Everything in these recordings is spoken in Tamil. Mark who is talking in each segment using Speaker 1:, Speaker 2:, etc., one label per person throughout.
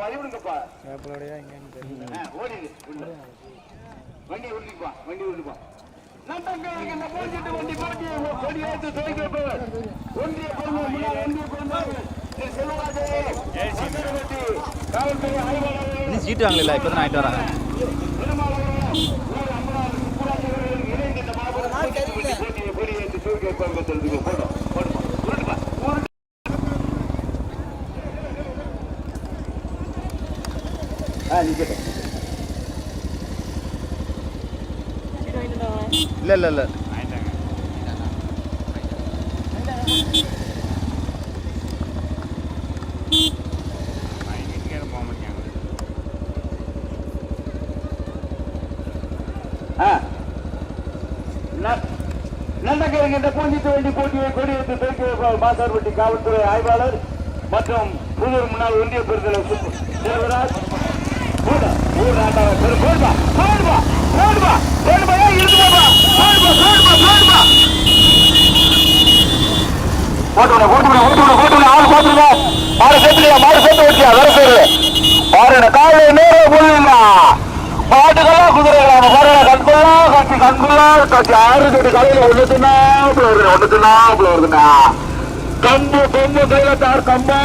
Speaker 1: வழிவிடுங்கப்பா
Speaker 2: வேப்பலோடையா எங்கன்னு தெரியல.
Speaker 1: ஓடிடு உள்ள. உருட்டிப்பா வண்டி உருட்டுப்பா. நட்டங்களுக்கு இந்த போஞ்சிட்டு வண்டி போட்டி கொடி ஏற்று துவக்கி வைப்பவர் ஒன்றிய பெருமை முன்னாள் ஒன்றிய பெருமை திரு செல்வராஜே சக்கரவர்த்தி காவல்துறை ஆய்வாளர்.
Speaker 3: இன்னும் சீட்டு வாங்கல இப்போ தான் ஆகிட்டு வராங்க
Speaker 1: இணைந்து இந்த மாபெரும் போட்டியை கொடி ஏற்று தெரிஞ்சுக்கோ போட்டோம் போடுமா உருட்டுப்பா உருட்டு ஆ நிக்கட்டும்
Speaker 3: இல்லை இல்லை இல்லை.
Speaker 1: நல்லக்கரைக்கு இந்த பூஞ்சித்து வண்டி போட்டியை கொடியேற்று துவக்கி மாசார்பட்டி காவல்துறை ஆய்வாளர் மற்றும் புதூர் முன்னாள் ஒன்றிய பெருந்தலைவர் செல்வராஜ் ஊர் நாட்டாளர் போடுவா போடுவா ஏன் இழுத்து ஆள் போட்டுவிட மாடு சேர்த்துலையா மாடு சேர்த்து வச்சியா வேற பேரு பாருங்க காலையில் நேரம் போடுவீங்க மாட்டுக்கெல்லாம் குதிரைகளான பாருங்க கண்குள்ளா கட்டி கண்குள்ளா கட்டி ஆறு கட்டி காலையில் ஒன்று தின்னா வருது ஒன்று தின்னா வருதுண்ணா. கம்பு கொம்பு கையில தார் கம்பா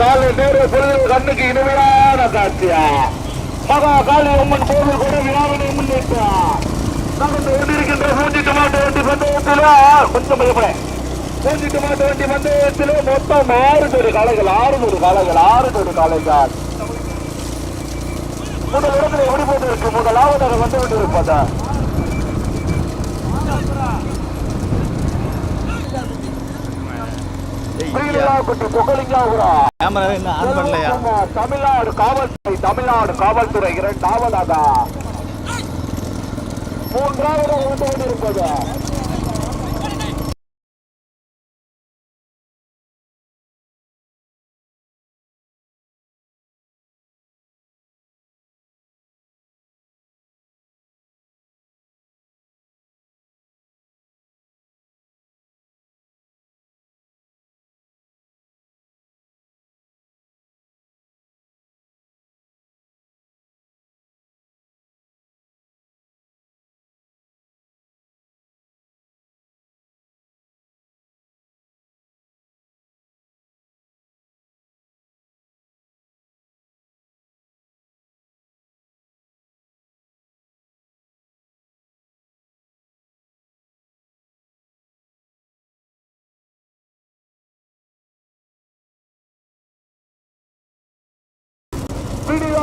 Speaker 1: காலை நேரம் பொழுது கண்ணுக்கு இனிமையான காட்சியா. மகா காளி அம்மன் கோவில் கூட விழாவினை முன்னிட்டா நடந்து கொண்டிருக்கின்ற பூஞ்சி டொமாட்டோ வண்டி பந்தயத்தில் கொஞ்சம் பயப்பட பூஞ்சி டொமாட்டோ வண்டி பந்தயத்தில் மொத்தம் ஆறுநூறு பேரு காளைகள் ஆறு பேரு காளைகள் ஆறு காளைகள். முதல் இடத்துல எப்படி போட்டு இருக்கு முதலாவதாக வந்து கொண்டு இருப்பதா பிரியலாக்குட்டி புகழிங்காபுரம்
Speaker 3: கேமரா இன்னும் ஆன் பண்ணலையா
Speaker 1: தமிழ்நாடு காவல்துறை தமிழ்நாடு காவல்துறை இரண்டாவதாக. மூன்றாவது வந்து கொண்டிருப்பது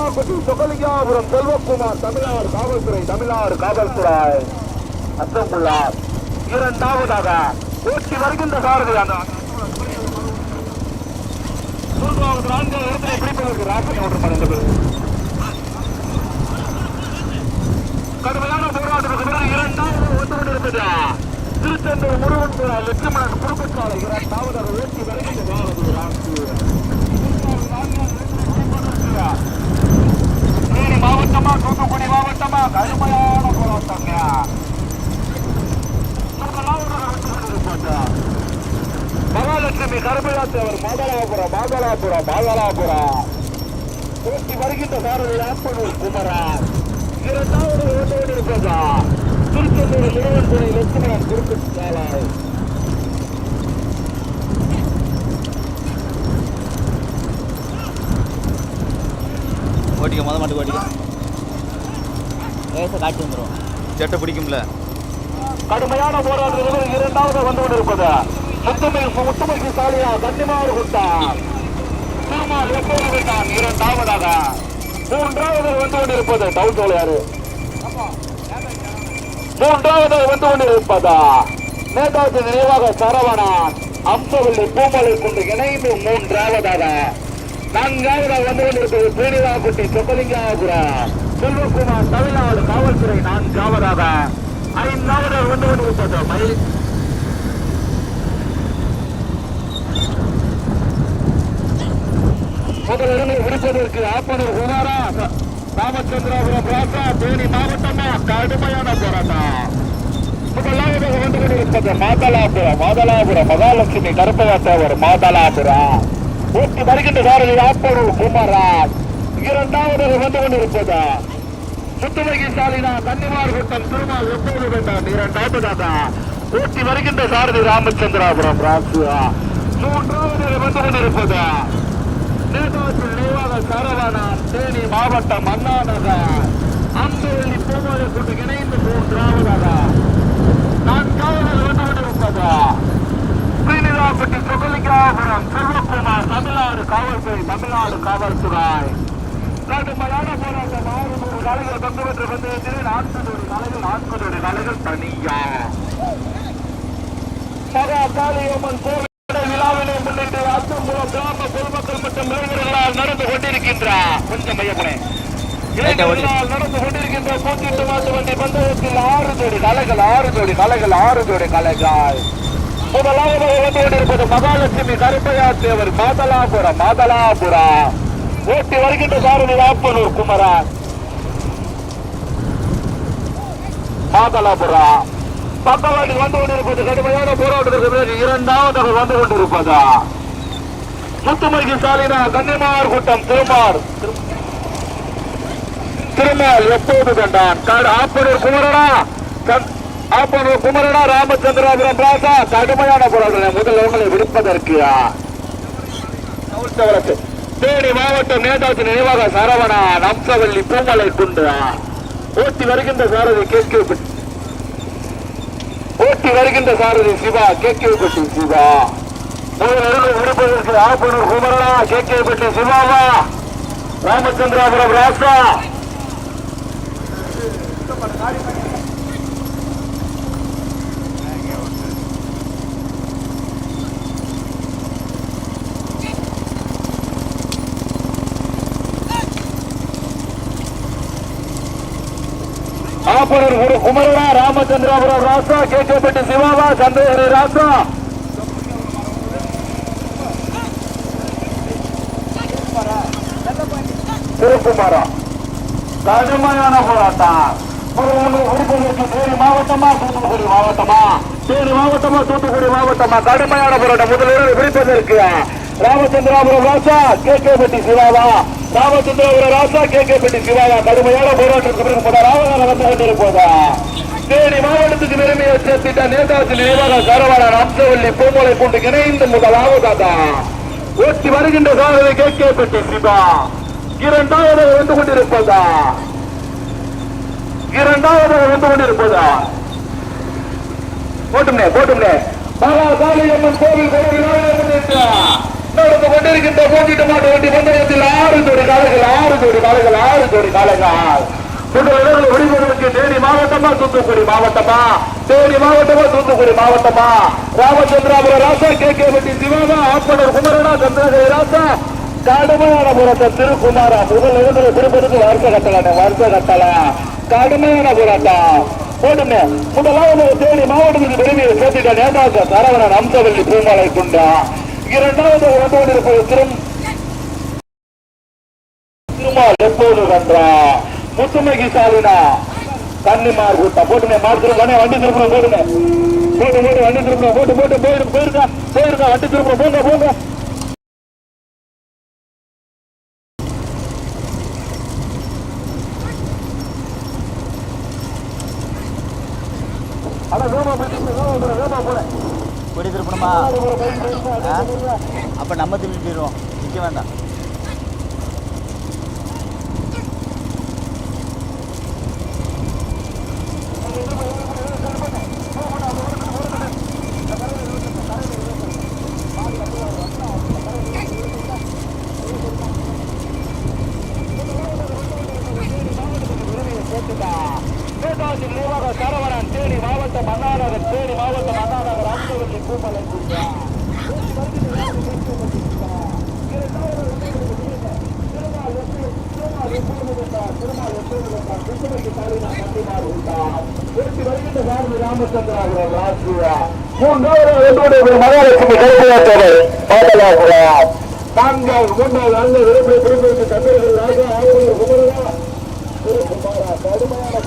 Speaker 1: பிடியாக்குட்டி சொகலிங்காபுரம் செல்வகுமார் தமிழ்நாடு காவல்துறை தமிழ்நாடு காவல்துறை. அச்சம்புள்ளார் இரண்டாவதாக ஊட்டி வருகின்ற சாரதி அந்த நான்காவது இடத்தை பிடிப்பதற்கு ராக்கெட் ஓட்டம் கடுமையான போராட்டத்துக்கு பிறகு இரண்டாவது ஒன்று கொண்டிருந்தது திருச்செந்தூர் முருகன் லட்சுமணன் குறுக்கச்சாலை இரண்டாவது ஊட்டி வருகின்ற சாரதி ராக்கெட் தேனி மாவட்டமா தூத்துக்குடி மாவட்டமா கடுமையான போராட்டங்க மகாலட்சுமி கருமையாத்தவர் மாதலாபுரம் மாதலாபுரம் மாதலாபுரம் ஊட்டி வருகின்ற சாரதி ஆப்பனூர் குமரன். இரண்டாவது ஓட்டோடு இருப்பதா? திருச்செந்தூர் முருகன் துணை லட்சுமணன் குறுக்கு
Speaker 3: ஓட்டிக்க மொதல் மாட்டுக்கு ஓட்டிக்க லேசாக காட்சி வந்துடும் செட்டை பிடிக்கும்ல.
Speaker 1: கடுமையான போராட்டத்தில் இரண்டாவது வந்து கொண்டிருப்பது முத்துமை முத்துமைக்கு சாலியா கன்னிமாறு குட்டா திருமால் எப்போது விட்டான் இரண்டாவதாக. மூன்றாவது வந்து கொண்டிருப்பது டவுன் சோழையாறு மூன்றாவது வந்து கொண்டிருப்பதா? நேதாஜி நினைவாக சரவணன் அம்சவள்ளி பூமலை கொண்டு இணைந்து மூன்றாவதாக. நான்காவதாக வந்து கொண்டிருப்பது ஸ்ரீனிவாகுட்டி சொக்கலிங்காபுரம் செல்வகுமார் தமிழ்நாடு காவல்துறை நான்காவதாக ஐந்தாவது வந்து கொண்டிருப்பது மயில் முதல் இடங்களை பிடிப்பதற்கு குமாரா ராமச்சந்திராபுரம் ராசா தேனி மாவட்டமா கடுமையான போராட்டம். முதலாவதாக வந்து கொண்டிருப்பது மாதலாபுரம் மாதலாபுரம் மகாலட்சுமி கருப்பையா மாதலாபுரம். ஊட்டி வருகின்ற சாரதி ஆப்பனூர் குமராஜ் இரண்டாவது வந்து கொண்டிருப்பதா முத்துமகி சாலினா கன்னிமார் கூட்டம் திருமால் எப்போது வேண்டாம்? இரண்டாவதாக ஊட்டி வருகின்ற சாரதி ராமச்சந்திராபுரம் ராசுவா மூன்றாவது வந்து கொண்டிருப்பதா நேதாஜி நினைவாக சரவணா தேனி மாவட்டம் அண்ணா நகர் அம்பவள்ளி பூமலை கொண்டு இணைந்து மூன்றாவதாக நான்காவதாக வந்து கொண்டிருப்பதா ஸ்ரீனிதாபட்டி சுகலிகாபுரம் செல்வகுமார் தமிழ்நாடு காவல்துறை தமிழ்நாடு காவல்துறை. கடுமையான போராட்டம் ஆறு நூறு நாளைகள் பங்கு பெற்ற பந்தயத்தில் நான்கு நூறு நாளைகள் நான்கு நூறு நாளைகள் தனியா. மகா காளியம்மன் கோவில் விழாவினை முன்னிட்டு அத்தம்புலம் கிராம பொதுமக்கள் மற்றும் இளைஞர்களால் நடந்து கொண்டிருக்கின்றார் கொஞ்சம் மையப்பனே நடந்து கொண்டிருக்கின்ற கூட்டிட்டு மாட்டு வண்டி பந்தயத்தில் ஆறு ஜோடி கலைகள் ஆறு ஜோடி கலைகள் ஆறு ஜோடி கலைகள். முதலாவதாக வந்து கொண்டிருப்பது மகாலட்சுமி கருப்பையா தேவர் மாதலாபுரம் மாதலாபுரா. ஓட்டி வருகின்ற சாரதி ஆப்பனூர் குமரன் மாதலாபுரம் பக்கவாட்டில் வந்து கொண்டிருப்பது கடுமையான போராட்டத்திற்கு பிறகு இரண்டாவது வந்து கொண்டிருப்பதா? முத்துமகி சாலினா கன்னிமார் கூட்டம் திருமார். திருமால் எப்போது கண்டான்? ஆப்பனூர் குமரனா? அப்போ ஆப்பனூர் குமரனா ராமச்சந்திராபுரம் ராசா கடுமையான போராட்டம். முதல்ல உங்களை விடுப்பதற்கு தேனி மாவட்டம் நேதாஜி நினைவாக சரவணா நம்சவல்லி பூமலை குண்டா ஓட்டி வருகின்ற சாரதி கேட்க ஓட்டி வருகின்ற சாரதி சிவா கேட்கப்பட்டி சிவா. முதலில் விடுப்பதற்கு ஆப்பனூர் குமரனா கேட்கப்பட்டி சிவாவா. ராமச்சந்திராபுரம் ராசா. ஆப்பனூர் குரு குமரனா ராமச்சந்திராபுரம் ராசா கேட்கப்பட்டி சிவாவா சந்திரஹரி ராசா. திருக்குமாரா. கடுமையான போராட்டம். உறுப்பினருக்கு தேனி மாவட்டமா தூத்துக்குடி மாவட்டமா? தேனி மாவட்டமா தூத்துக்குடி மாவட்டமா? கடுமையான போராட்டம். முதலில் விரிப்பதற்கு ராமச்சந்திராபுரம் ராசா கே கே பட்டி சிவாவா. ராமச்சந்திராபுரம் ராசா கே கே பெட்டி சிவாவா கடுமையான போராட்டத்துக்கு பிறகு முதலாவது நடந்து கொண்டிருப்பதா? தேனி மாவட்டத்துக்கு பெருமையை சேர்த்திட்ட நேதாஜி நினைவாக சரவணன் அம்சவல்லி பூமலை கொண்டு இணைந்து முதலாவதா ஓட்டி வருகின்ற சாரதி கே கே பெட்டி சிவா. இரண்டாவது வந்து கொண்டிருப்பதா? இரண்டாவது வந்து கொண்டிருப்பதா? போட்டும்னே போட்டும்னே. மகா காளியம்மன் கோவில் கோவில் நடந்து கொண்டிருக்கின்ற போட்டிட்டு மாட்டு வண்டி பந்தயத்தில் ஆறு ஜோடி காலைகள் ஆறு ஜோடி காலைகள் ஆறு ஜோடி காலைகள் முதல் விடுவதற்கு தேனி மாவட்டமா தூத்துக்குடி மாவட்டமா? தேனி மாவட்டமா தூத்துக்குடி மாவட்டமா? ராமச்சந்திராபுரம் ராசா கே கே பட்டி சிவாமா ஆப்பனர் குமரனா சந்திரகை ராசா கடுமையான போராட்டம் திருக்குமாரா முதல் இடத்துல திருப்பதிக்கு வருஷ கட்டலாம் வருஷ கட்டலாம் கடுமையான போராட்டம் போடுமே முதலாவது தேனி மாவட்டத்துக்கு பெருமையை சேர்த்துட்ட நேதாஜா சரவணன் அம்சவல்லி பூமலை குண்டா இரண்டாவது வந்து கொண்டிருப்பது திரும் திருமால் எப்போது கன்றா முத்துமைக்கு சாலினா கன்னிமார் கூட்டம். போட்டுமே மாத்திரம் வண்டி திருப்பணும் போடுங்க போட்டு போட்டு வண்டி திருப்பணும் போட்டு போட்டு போயிரு போயிருக்கா போயிருக்கா வண்டி திருப்பணும் போங்க போங்க. அட வேமா போட்டு வேமா போடு வேமா போடு
Speaker 3: கொடி திருப்பணுமா அப்போ நம்ம திருப்பிடுவோம் நிற்க வேண்டாம்
Speaker 1: நேதாஜி நினைவாக சரவணன் தேனி மாவட்டம் அண்ணாநகர் தேனி மாவட்டம் அண்ணாநகர் அம்புவல்லி பூமலை குண்டா ராமச்சந்திராபுரம் ராஜ்யா மூன்றாவது என்னுடைய மகாலட்சுமி கருப்பையாற்றவர் பாடலாபுரம் நான்காவது மூன்றாவது நல்ல விருப்பை விருப்பத்தை தமிழர்கள் ராஜா ஆளுநர் கடுமையான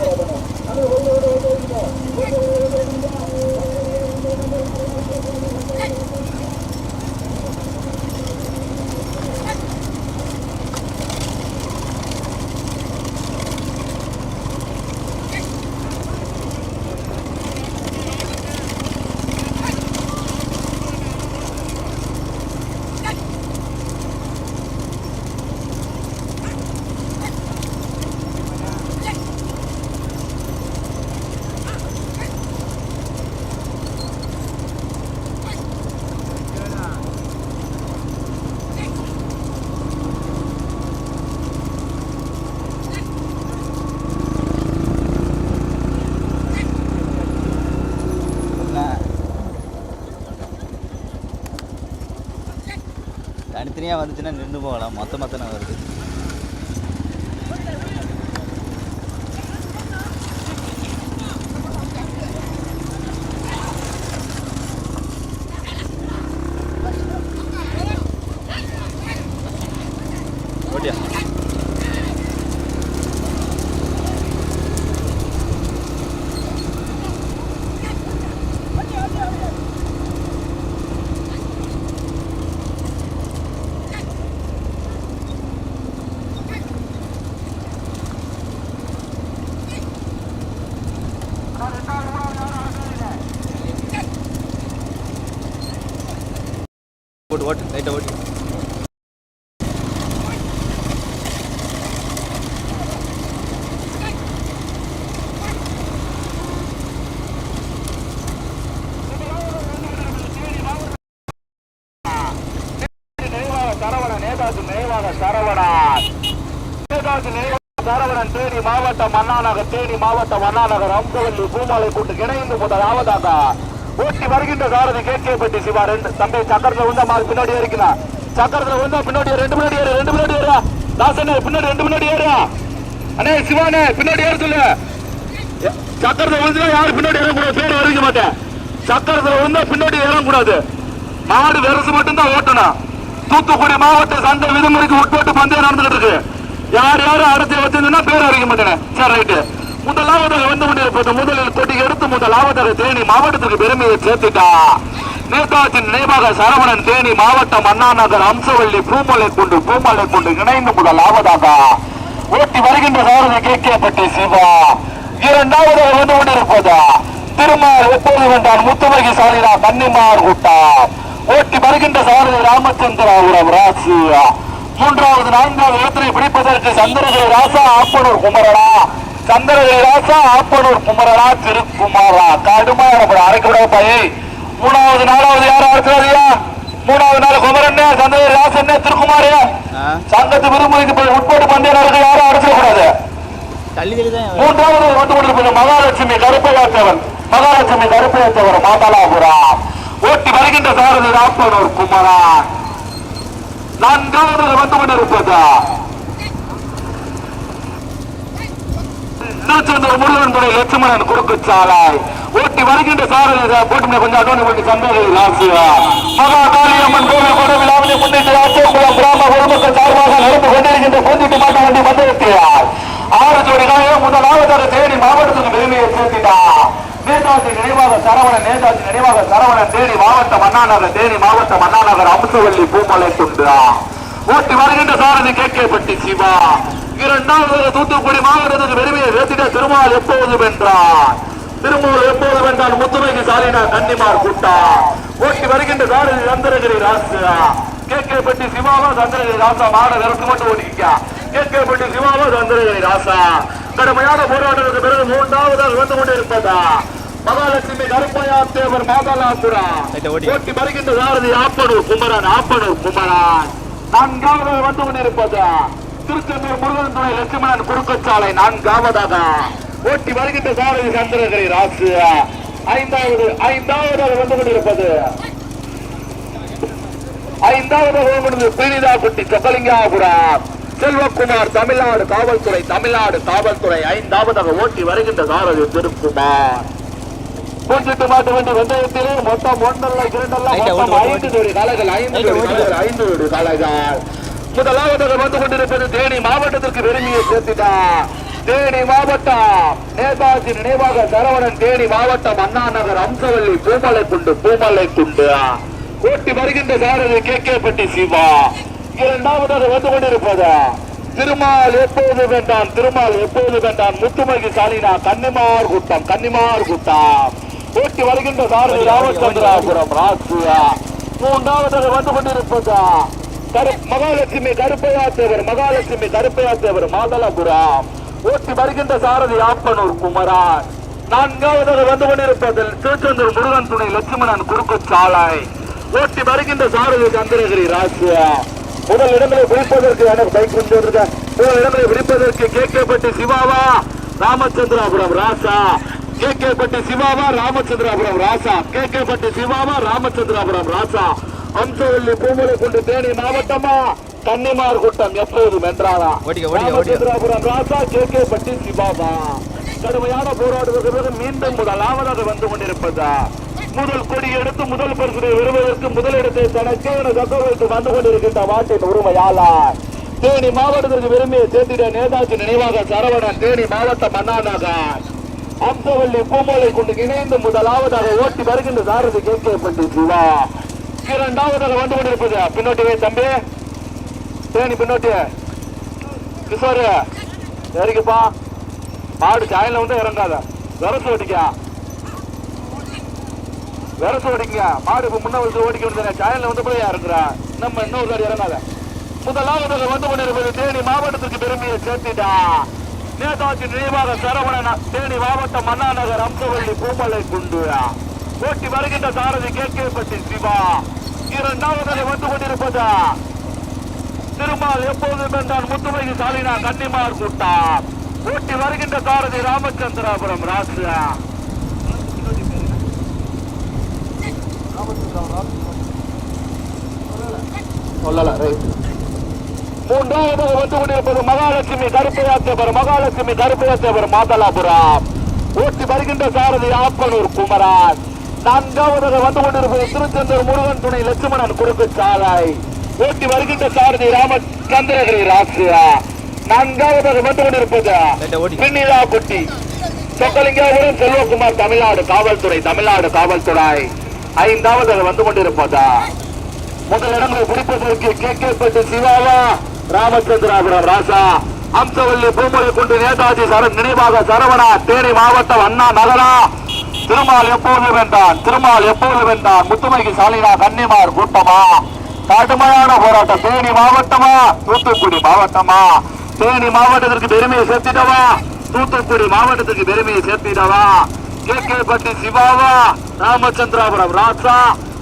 Speaker 1: அது ஒன்று ஒன்று ஒன்று ஒன்று ஒன்று ஒன்று
Speaker 3: தனித்தனியாக வந்துச்சுன்னா நின்று போகலாம். மொத்த மொத்தம் வருது ஓட்டியா ஓட்டு ஓட்டு லைட்டாக ஓட்டி
Speaker 1: நினைவாக சரவணன் நேதாஜி நினைவாக சரவணன். நேதாஜி நினைவாக சரவணன் தேனி மாவட்டம் அண்ணாநகர் தேனி மாவட்டம் அண்ணாநகர் அம்சவல்லி பூமாலை கூட்டு இணைந்து முதலாவதாக ஓட்டி வருகின்ற சாரதி கேட்கப்பட்டு சிவா ரெண்டு. தம்பி சக்கரத்துல வந்தா மாறு பின்னாடி ஏறிக்கலாம் சக்கரத்துல வந்தா பின்னாடி ரெண்டு முன்னாடி ஏறு ரெண்டு முன்னாடி ஏறா. தாசனே பின்னாடி ரெண்டு முன்னாடி ஏறா. அண்ணே சிவானே பின்னாடி ஏற சொல்லு. சக்கரத்துல விழுந்தா யாரும் பின்னாடி ஏறக்கூடாது? பேர் அறிவிக்க மாட்டேன். சக்கரத்துல விழுந்தா பின்னாடி ஏறக்கூடாது. மாடு வெரசு மட்டும்தான் ஓட்டணும். தூத்துக்குடி மாவட்ட சந்தை விதிமுறைக்கு உட்பட்டு பந்தயம் நடந்துகிட்டு இருக்கு. யார் யாரும் அடுத்து வச்சிருந்தா பேர் அறிவிக்க மாட்டேன் சரி ரைட்டு. முதலாவதாக வந்து கொண்டிருப்பது முதலில் கொட்டி எடுத்து முதலாவதாக தேனி மாவட்டத்திற்கு பெருமையை சேர்த்துட்டா. நேதாஜி நினைவாக சரவணன் தேனி மாவட்டம் அண்ணா நகர் அம்சவள்ளி பூமலை கொண்டு பூமலை கொண்டு இணைந்து முதலாவதாக ஓட்டி வருகின்ற சாரதி கேட்கப்பட்டு சிவா. இரண்டாவதாக வந்து கொண்டிருப்பதா? திருமால் எப்போது வென்றான் முத்துமகி சாலினா கன்னிமார் குட்டா. ஓட்டி வருகின்ற சாரதி ராமச்சந்திராபுரம் ராசு மூன்றாவது நான்காவது இடத்தினை பிடிப்பதற்கு சந்திரகிரி ராசா ஆப்பனூர் குமரனா. சந்திரகிரி ராசா ஆப்பனூர் குமரனா திருக்குமாரா. கடுமையான படம் அரைக்க விட பையை மூணாவது நாலாவது யாரும் அடுத்ததையா மூணாவது நாள் குமரன் சந்திரகிரி ராசன் திருக்குமாரியா? சங்கத்து விரும்புக்கு போய் உட்பட்டு பந்தயம் யாரும் அடிச்சிடக்கூடாது மூன்றாவது மகாலட்சுமி கருப்பையாத்தவர். மகாலட்சுமி கருப்பையாத்தவர் மாதலாபுரம் ஓட்டி வருகின்ற சாரதி ராப்பனூர் குமரன். நான்காவது வந்து கொண்டிருப்பது? திருச்செந்தூர் முருகன் துறை லட்சுமணன் குறுக்கு சாலை ஓட்டி வருகின்ற சாரதி போட்டு கொஞ்சம் அட்டோனி பண்ணி சந்தேக ராசியா? மகா காளியம்மன் கோவில் கொடை விழாவினை முன்னிட்டு அச்சோகுளம் கிராம பொதுமக்கள் சார்பாக நடந்து கொண்டிருக்கின்ற பூந்திட்டு மாட்டு வண்டி மந்திரத்தியார் ஆறு ஜோடி காயம் முதலாவதாக தேனி மாவட்டத்துக்கு பெருமையை சேர்த்திட்டார் நேதாஜி நினைவாக சரவணன் நேதாஜி நினைவாக சரவணன் தேனி மாவட்டம் அண்ணாநகர் தேனி மாவட்டம் அண்ணாநகர் அம்சவல்லி பூமலை துண்டா ஓட்டி வருகின்ற சாரதி கேட்கப்பட்டி சிவா. இரண்டாவது தூத்துக்குடி மாவட்டத்துக்கு பெருமையை சேர்த்திட்ட திருமால் எப்போது வென்றான் திருமால் எப்போது வென்றான் முத்துமைக்கு சாலினா கன்னிமார் கூட்டா ஓட்டி வருகின்ற சாரதி சந்திரகிரி ராசா. பட்டி சிவாவா சந்திரகிரி ராசா. மாட விரட்டு மட்டும் ஓட்டிக்கா பட்டி சிவாவா சந்திரகிரி ராசா. கடுமையான போராட்டத்துக்கு பிறகு மூன்றாவதாக வந்து கொண்டிருப்பதா? மகாலட்சுமி கருப்பையா தேவர் மாதலாபுரா. ஓட்டி வருகின்ற சாரதி ஆப்பனூர் குமரன் ஆப்பனூர் குமரன். நான்காவதாக வந்து கொண்டிருப்பது? திருச்செந்தூர் முருகன் துணை லட்சுமணன் குறுக்கச்சாலை நான்காவதாக. ஓட்டி வருகின்ற சாரதி சந்திரகிரி ராசு. ஐந்தாவது ஐந்தாவதாக வந்து கொண்டிருப்பது. ஐந்தாவது பீனிதா குட்டி சொக்கலிங்காபுரம். செல்வகுமார் தமிழ்நாடு காவல்துறை தமிழ்நாடு காவல்துறை ஐந்தாவதாக ஓட்டி வருகின்ற சாரதி திருக்குமார். பூஞ்சிட்டு மாட்டு வண்டி வெந்தயத்திலே மொத்தம் ஒன்றல்ல இரண்டல்ல மொத்தம் ஐந்து ஜோடி காளைகள் ஐந்து. காளைகள் ஐந்து ஜோடி காளைகள் முதலாவதாக வந்து கொண்டிருப்பது தேனி மாவட்டத்திற்கு பெருமையை சேர்த்துட்டா. தேனி மாவட்டம் நேதாஜி நினைவாக சரவணன் தேனி மாவட்டம் அண்ணா நகர் அம்சவல்லி பூமலை குண்டு பூமலை குண்டு ஓட்டி வருகின்ற சாரதி கே கே பட்டி சிவா. இரண்டாவதாக வந்து கொண்டிருப்பது. திருமால் எப்போது வேண்டான் திருமால் எப்போது வேண்டான் முத்துமகி சாலினா கன்னிமார் குட்டம் கன்னிமார் குட்டம். ஓட்டி வருகின்ற சாரதி ராமச்சந்திராபுரம் ராசியா. மூன்றாவதாக வந்து கொண்டிருப்பது. கரு மகாலட்சுமி கருப்பையா தேவர் மகாலட்சுமி கருப்பையா தேவர் மாதலபுரம். ஓட்டி வருகின்ற சாரதி ஆப்பனூர் குமரன். நான்காவதாக வந்து கொண்டிருப்பதில் திருச்செந்தூர் முருகன் துணை லட்சுமணன் குறுக்கு சாலை ஓட்டி வருகின்ற சாரதி சந்திரகிரி ராசியா. முதல் இடங்களை பிடிப்பதற்கு பைக் கொண்டு வந்திருக்கேன் முதல் இடங்களை பிடிப்பதற்கு கேட்கப்பட்டு சிவாவா ராமச்சந்திராபுரம் ராசா. கேட்கப்பட்டு சிவாவா ராமச்சந்திராபுரம் ராசா. கேட்கப்பட்டு சிவாவா ராமச்சந்திராபுரம் ராசா. அம்சவல்லி பூமலை கொண்டு தேனி மாவட்டமா? கன்னிமார் கூட்டம் எப்போதும்
Speaker 3: ஓடிக்க.
Speaker 1: ராமச்சந்திராபுரம் ராசா கே கே பட்டி சிவாபா கடுமையான போராட்டத்திற்கு மீண்டும் முதலாவதாக வந்து கொண்டிருப்பதா? முதல் கொடி எடுத்து முதல் பரிசுரை வருவதற்கு முதலிடத்தை தனக்கே என வந்து கொண்டிருக்கின்ற வாட்டின் உரிமையாளர் தேனி மாவட்டத்திற்கு விரும்பிய சேர்த்திட நேதாஜி நினைவாக சரவணன் தேனி மாவட்ட மன்னானாக அம்சவல்லி பூமலை கொண்டு இணைந்து முதலாவதாக ஓட்டி வருகின்ற சாரதி கே கே பட்டி சிவா. இரண்டாவதாக வந்து கொண்டிருப்பது பின்னோட்டியே தம்பி. தேனி பின்னோட்டி. கிஷோரு சரிக்குப்பா மாடு சாயல வந்து இறங்காத. வரசு ஓட்டிக்கா விரசு ஓடிங்க. மாடு இப்போ முன்ன வந்து ஓடிக்க வேண்டியது சாயல வந்து போய் இருக்கிறா? நம்ம இன்னொரு காடி இறங்காத. முதலாவது வந்து கொண்டிருப்பது தேனி மாவட்டத்திற்கு பெருமையை சேர்த்துட்டா. நேதாஜி நினைவாக சரவணன் தேனி மாவட்டம் மன்னா நகர் அம்சவள்ளி பூமலை குண்டுரா ஓட்டி வருகின்ற சாரதி கே கே பட்டி சிவா. இரண்டாவது வந்து கொண்டிருப்பதா? திருமால் எப்போதும் என்றான் முத்துமைக்கு சாலினா கன்னிமார் கூட்டா ஓட்டி வருகின்ற சாரதி ராமச்சந்திராபுரம் ராசு சொல்லல ரைட் மூன்றாவதாக வந்து கொண்டிருப்பது மகாலட்சுமி கருப்பையாத்தவர் மகாலட்சுமி கருப்பையாத்தவர் மாதலாபுரம் ஊட்டி வருகின்ற சாரதி ஆப்பனூர் குமரன் நான்காவது வந்து கொண்டிருப்பது திருச்செந்தூர் முருகன் துணை லட்சுமணன் குறுக்கு சாலை. ஓட்டி வருகின்ற சாரதி ராமச்சந்திரகிரி ராசியா நான்காவது வந்து கொண்டிருப்பது பின்னிலா குட்டி சொக்கலிங்காபுரம் செல்வகுமார் தமிழ்நாடு காவல்துறை தமிழ்நாடு காவல்துறை ஐந்தாவதாக வந்து கொண்டிருப்பதா? முதல் இடங்களை பிடிப்பதற்கு கே கே பட்டு சிவாவா ராமச்சந்திராபுரம் ராசா. அம்சவல்லி பூமொழி கொண்டு நேதாஜி சரண் நினைவாக சரவணா தேனி மாவட்டம் அண்ணா நகரா. திருமால் எப்போது வென்றான்? திருமால் எப்போது வென்றான்? முத்துமைக்கு சாலினா கன்னிமார் கூட்டமா? கடுமையான போராட்டம். தேனி மாவட்டமா? தூத்துக்குடி மாவட்டமா? தேனி மாவட்டத்திற்கு பெருமையை சேர்த்திட்டவா தூத்துக்குடி மாவட்டத்திற்கு பெருமையை சேர்த்திட்டவா கே கே பட்டி சிவாவா ராமச்சந்திராபுரம் ராசா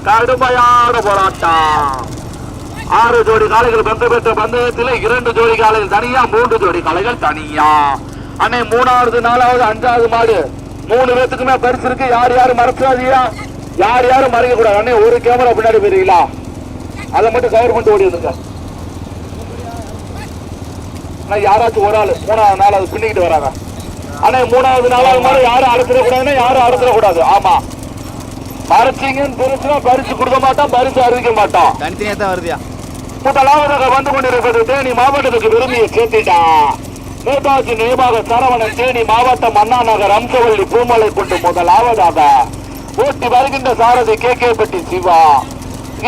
Speaker 1: கடுமையான போராட்டம். ஆறு ஜோடி காளைகள் பந்து பெற்ற பந்தயத்தில் இரண்டு ஜோடி காளைகள் தனியா மூன்று ஜோடி காளைகள் தனியா. அன்னை மூணாவது நாலாவது அஞ்சாவது மாடு மூணு பேத்துக்குமே பரிசு இருக்கு. யார் யாரும் மறக்காதியா யார் யாரும் மறைக்க கூடாது அண்ணே ஒரு கேமரா பின்னாடி போயிருக்கீங்களா? அதை மட்டும் கவர் பண்ணிட்டு ஓடி இருந்துங்க யாராச்சும் ஒரு ஆள் மூணாவது நாலாவது பின்னிக்கிட்டு வராங்க. அண்ணே மூணாவது நாலாவது மாடு யாரும் அழுத்திடக்கூடாதுன்னா யாரும் அழுத்திடக்கூடாது. ஆமா. மறைச்சிங்கன்னு தெரிஞ்சுனா பரிசு கொடுக்க மாட்டோம் பரிசு அறிவிக்க மாட்டோம்
Speaker 3: தனித்தனியாக தான் வருதியா?
Speaker 1: முதலாவதாக வந்து கொண்டிருப்பது தேனி மாவட்டத்துக்கு விரும்பிய சேர்த்திட்டா நேதாஜி நினைவாக சரவணன் தேனி மாவட்டம் அண்ணா நகர் அம்சவள்ளி பூமலை கொண்டு முதலாவதாக ஓட்டி வருகின்ற சாரதி கே. கே. பட்டி சிவா.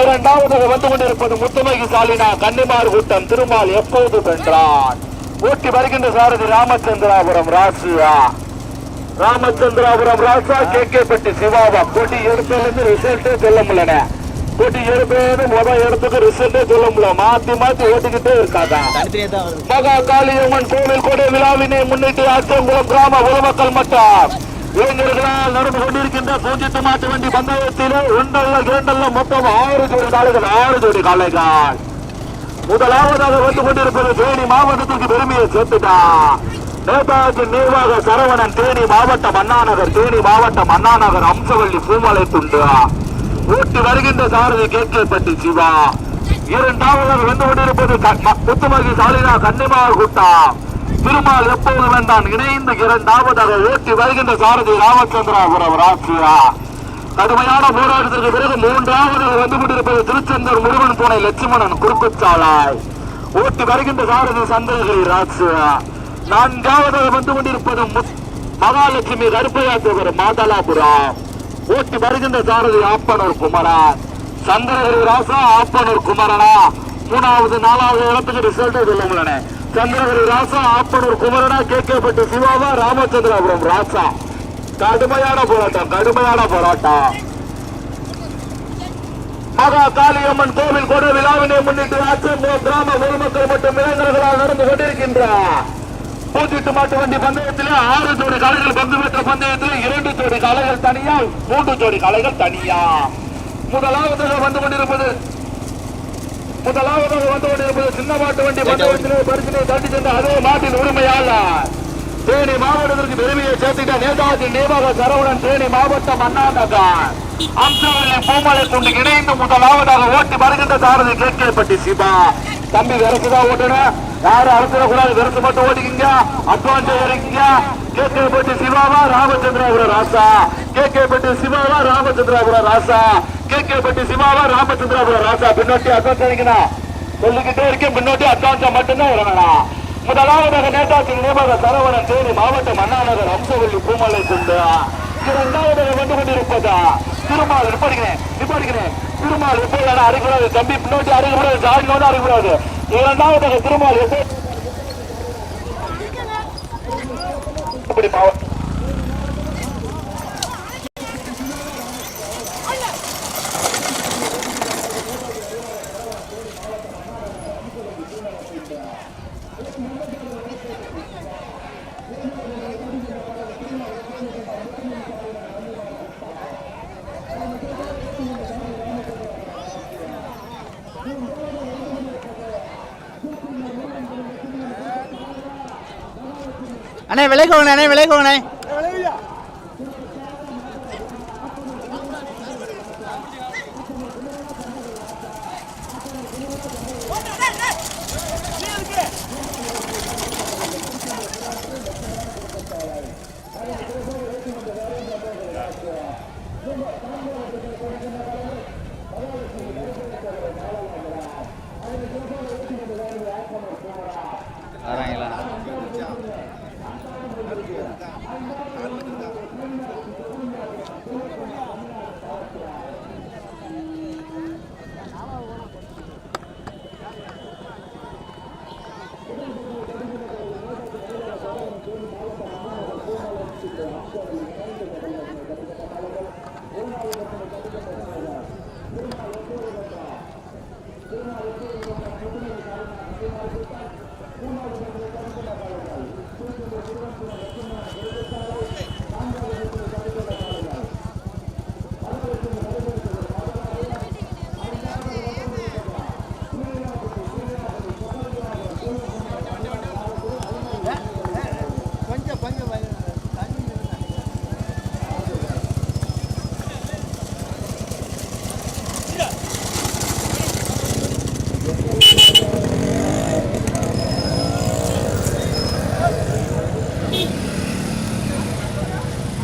Speaker 1: இரண்டாவதாக வந்து கொண்டிருப்பது முத்துமைக்கு சாலினா கன்னிமார் கூட்டம் திருமால் எப்போது வென்றான் ஓட்டி வருகின்ற சாரதி ராமச்சந்திராபுரம் ராசுவா ராமச்சந்திராபுரம் ராசா கே கே பட்டி சிவாவா. போட்டி எடுத்ததுலேருந்து ரிசல்ட்டே சொல்ல முடியல. போட்டி எடுப்பேன்னு முத இடத்துக்கு ரிசல்ட்டே சொல்ல முடியல. மாத்தி மாத்தி ஓட்டிக்கிட்டே
Speaker 3: இருக்காதா?
Speaker 1: மகா காளியம்மன் கோவில் கொடை விழாவினை முன்னிட்டு ஆச்சங்குளம் கிராம பொதுமக்கள் மட்டும். இளைஞர்களால் நடந்து கொண்டிருக்கின்ற பூஜித்து மாட்டு வண்டி பந்தயத்திலே ஒன்றல்ல இரண்டல்ல மொத்தம் ஆறு ஜோடி காலைகள் ஆறு ஜோடி காலைகள் முதலாவதாக வந்து கொண்டிருப்பது தேனி மாவட்டத்திற்கு பெருமையை சேர்த்துட்டா. நேதாஜி நிர்வாக சரவணன் தேனி மாவட்டம் அண்ணாநகர் தேனி மாவட்டம் அண்ணாநகர் அம்சவள்ளி பூமலை துண்டு ஊட்டி வருகின்ற சாரதி கேட்கப்பட்டி சிவா. இரண்டாவதாக வந்து கொண்டிருப்பது க- முத்துமகி சாலினா கன்னிமார் குட்டா திருமால் எப்போது வந்தான் இணைந்து இரண்டாவதாக ஊட்டி வருகின்ற சாரதி ராமச்சந்திராபுரம் ராசியா. கடுமையான போராட்டத்திற்கு பிறகு மூன்றாவது வந்து கொண்டிருப்பது திருச்செந்தூர் முருகன் துணை லட்சுமணன் குறுக்குச்சாலாய் ஓட்டி வருகின்ற சாரதி சந்திரகிரி ராசு நான்காவது வந்து கொண்டிருப்பது முத்- மகாலட்சுமி கருப்பையாத்தவர் மாதலாபுரம். ஓட்டி வருகின்ற சாரதி ஆப்பனூர் குமரன். சந்திரகிரி ராசா ஆப்பனூர் குமரனா. மூணாவது நாலாவது இடத்துக்கு ரிசல்ட் சொல்ல முடியல. சந்திரகிரி ராசா ஆப்பனூர் குமரனா கேட்கப்பட்டு சிவாவா ராமச்சந்திராபுரம் ராசா. கடுமையான போராட்டம் கடுமையான போராட்டம் மகா காளியம்மன் கோவில் கொடை விழாவினை முன்னிட்டு ஆச்சம்பலம் கிராம பொதுமக்கள் மற்றும் இளைஞர்களால் நடந்து கொண்டிருக்கின்றார் பூச்சிட்டு மாட்டு வண்டி பந்தயத்திலே ஆறு ஜோடி காளைகள் பங்கு பெற்ற பந்தயத்திலே இரண்டு ஜோடி காளைகள் தனியா மூன்று ஜோடி காளைகள் தனியா முதலாவதாக வந்து கொண்டிருப்பது முதலாவதாக வந்து கொண்டிருப்பது சின்ன மாட்டு வண்டி பந்தயத்திலே பரிசினை தட்டி சென்ற அதே மாட்டின் உரிமையாளர் தேனி மாவட்டத்திற்கு பெருமையை சேர்த்துட்ட நேதாஜி நேபாக சரவணன் தேனி மாவட்டம் அண்ணா நகர் பூமலை கொண்டு இணைந்து முதலாவதாக ஓட்டி வருகின்ற சாரதி கேட்கப்பட்டி சிவா தம்பி விரசுதான் ஓட்டணும். யாரும் அழுத்திடக்கூடாது விரசு மட்டும் ஓட்டிக்கிங்க. அட்வான்ஸ் கே கேட்கப்பட்டி சிவாவா ராமச்சந்திராபுர ராசா. கேட்கப்பட்டி சிவாவா ராமச்சந்திராபுர ராசா. கேட்கப்பட்டி சிவாவா ராமச்சந்திராபுர ராசா. பின்னோட்டி அட்வான்ஸ் இறங்கினா சொல்லிக்கிட்டே இருக்கேன். பின்னோட்டி அட்வான்ஸா மட்டும்தான் இறங்கணும். முதலாவதாக நேதாஜி நினைவாக சரவணன் தேனி மாவட்டம் அண்ணாநகர் அம்சவல்லி பூமலை கொண்டு. இரண்டாவதாக வந்து கொண்டிருப்பதா? திருமால் நிப்பாடிக்கிறேன் நிப்பாடிக்கிறேன் திருமால் எப்போது அறிக்கூடாது தம்பி. பின்னோட்டி அறிக்கூடாது ஜாலினோடு அறிக்கூடாது இரண்டாவதாக திருமால் எப்போ அப்படி மாவட்டம்
Speaker 3: அண்ணே விலைக்கோங்கண்ணே அண்ணே விலைக்கோங்கண்ணே வராங்களா
Speaker 2: கொஞ்சம்